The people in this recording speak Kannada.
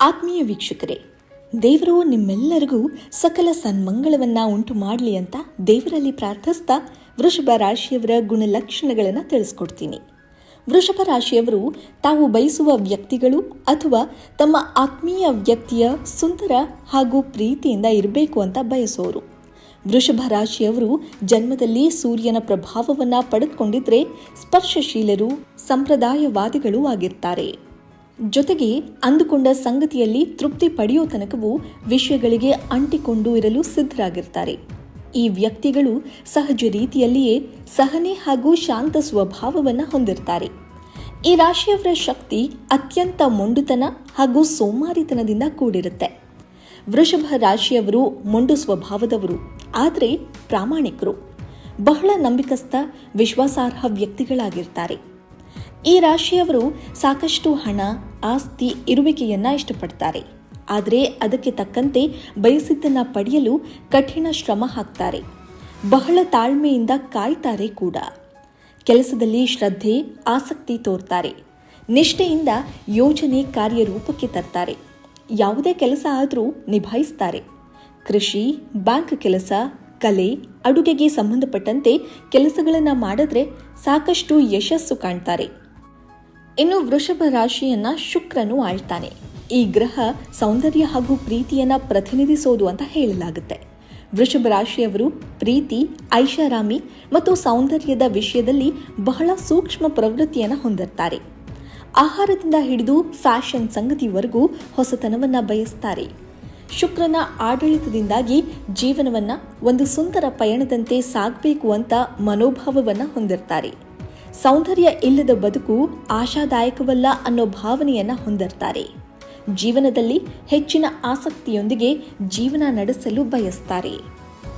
ಆತ್ಮೀಯ ವೀಕ್ಷಕರೇ, ದೇವರು ನಿಮ್ಮೆಲ್ಲರಿಗೂ ಸಕಲ ಸನ್ಮಂಗಳವನ್ನು ಉಂಟು ಮಾಡಲಿ ಅಂತ ದೇವರಲ್ಲಿ ಪ್ರಾರ್ಥಿಸ್ತಾ ವೃಷಭ ರಾಶಿಯವರ ಗುಣಲಕ್ಷಣಗಳನ್ನು ತಿಳಿಸ್ಕೊಡ್ತೀನಿ. ವೃಷಭ ರಾಶಿಯವರು ತಾವು ಬಯಸುವ ವ್ಯಕ್ತಿಗಳು ಅಥವಾ ತಮ್ಮ ಆತ್ಮೀಯ ವ್ಯಕ್ತಿಯ ಸುಂದರ ಹಾಗೂ ಪ್ರೀತಿಯಿಂದ ಇರಬೇಕು ಅಂತ ಬಯಸೋರು. ವೃಷಭ ರಾಶಿಯವರು ಜನ್ಮದಲ್ಲಿ ಸೂರ್ಯನ ಪ್ರಭಾವವನ್ನು ಪಡೆದುಕೊಂಡಿದ್ರೆ ಸ್ಪರ್ಶಶೀಲರು, ಸಂಪ್ರದಾಯವಾದಿಗಳೂ ಆಗಿರ್ತಾರೆ. ಜೊತೆಗೆ ಅಂದುಕೊಂಡ ಸಂಗತಿಯಲ್ಲಿ ತೃಪ್ತಿ ಪಡೆಯೋ ತನಕವೂ ವಿಷಯಗಳಿಗೆ ಅಂಟಿಕೊಂಡು ಇರಲು ಸಿದ್ಧರಾಗಿರ್ತಾರೆ. ಈ ವ್ಯಕ್ತಿಗಳು ಸಹಜ ರೀತಿಯಲ್ಲಿಯೇ ಸಹನೆ ಹಾಗೂ ಶಾಂತ ಸ್ವಭಾವವನ್ನು ಹೊಂದಿರ್ತಾರೆ. ಈ ರಾಶಿಯವರ ಶಕ್ತಿ ಅತ್ಯಂತ ಮೊಂಡುತನ ಹಾಗೂ ಸೋಮಾರಿತನದಿಂದ ಕೂಡಿರುತ್ತೆ. ವೃಷಭ ರಾಶಿಯವರು ಮೊಂಡು ಸ್ವಭಾವದವರು, ಆದರೆ ಪ್ರಾಮಾಣಿಕರು. ಬಹಳ ನಂಬಿಕಸ್ಥ, ವಿಶ್ವಾಸಾರ್ಹ ವ್ಯಕ್ತಿಗಳಾಗಿರ್ತಾರೆ. ಈ ರಾಶಿಯವರು ಸಾಕಷ್ಟು ಹಣ ಆಸ್ತಿ ಇರುವಿಕೆಯನ್ನ ಇಷ್ಟಪಡ್ತಾರೆ. ಆದರೆ ಅದಕ್ಕೆ ತಕ್ಕಂತೆ ಬಯಸಿದ್ದನ್ನು ಪಡೆಯಲು ಕಠಿಣ ಶ್ರಮ ಹಾಕ್ತಾರೆ. ಬಹಳ ತಾಳ್ಮೆಯಿಂದ ಕಾಯ್ತಾರೆ ಕೂಡ. ಕೆಲಸದಲ್ಲಿ ಶ್ರದ್ಧೆ, ಆಸಕ್ತಿ ತೋರ್ತಾರೆ. ನಿಷ್ಠೆಯಿಂದ ಯೋಜನೆ ಕಾರ್ಯರೂಪಕ್ಕೆ ತರ್ತಾರೆ. ಯಾವುದೇ ಕೆಲಸ ಆದರೂ ನಿಭಾಯಿಸ್ತಾರೆ. ಕೃಷಿ, ಬ್ಯಾಂಕ್ ಕೆಲಸ, ಕಲೆ, ಅಡುಗೆಗೆ ಸಂಬಂಧಪಟ್ಟಂತೆ ಕೆಲಸಗಳನ್ನು ಮಾಡಿದ್ರೆ ಸಾಕಷ್ಟು ಯಶಸ್ಸು ಕಾಣ್ತಾರೆ. ಇನ್ನು ವೃಷಭ ರಾಶಿಯನ್ನ ಶುಕ್ರನು ಆಳ್ತಾನೆ. ಈ ಗ್ರಹ ಸೌಂದರ್ಯ ಹಾಗೂ ಪ್ರೀತಿಯನ್ನ ಪ್ರತಿನಿಧಿಸೋದು ಅಂತ ಹೇಳಲಾಗುತ್ತೆ. ವೃಷಭ ರಾಶಿಯವರು ಪ್ರೀತಿ, ಐಷಾರಾಮಿ ಮತ್ತು ಸೌಂದರ್ಯದ ವಿಷಯದಲ್ಲಿ ಬಹಳ ಸೂಕ್ಷ್ಮ ಪ್ರವೃತ್ತಿಯನ್ನು ಹೊಂದಿರ್ತಾರೆ. ಆಹಾರದಿಂದ ಹಿಡಿದು ಫ್ಯಾಷನ್ ಸಂಗತಿವರೆಗೂ ಹೊಸತನವನ್ನ ಬಯಸ್ತಾರೆ. ಶುಕ್ರನ ಆಡಳಿತದಿಂದಾಗಿ ಜೀವನವನ್ನ ಒಂದು ಸುಂದರ ಪಯಣದಂತೆ ಸಾಗಬೇಕು ಅಂತ ಮನೋಭಾವವನ್ನ ಹೊಂದಿರ್ತಾರೆ. ಸೌಂದರ್ಯ ಇಲ್ಲದ ಬದುಕು ಆಶಾದಾಯಕವಲ್ಲ ಅನ್ನೋ ಭಾವನೆಯನ್ನ ಹೊಂದಿರ್ತಾರೆ. ಜೀವನದಲ್ಲಿ ಹೆಚ್ಚಿನ ಆಸಕ್ತಿಯೊಂದಿಗೆ ಜೀವನ ನಡೆಸಲು ಬಯಸ್ತಾರೆ.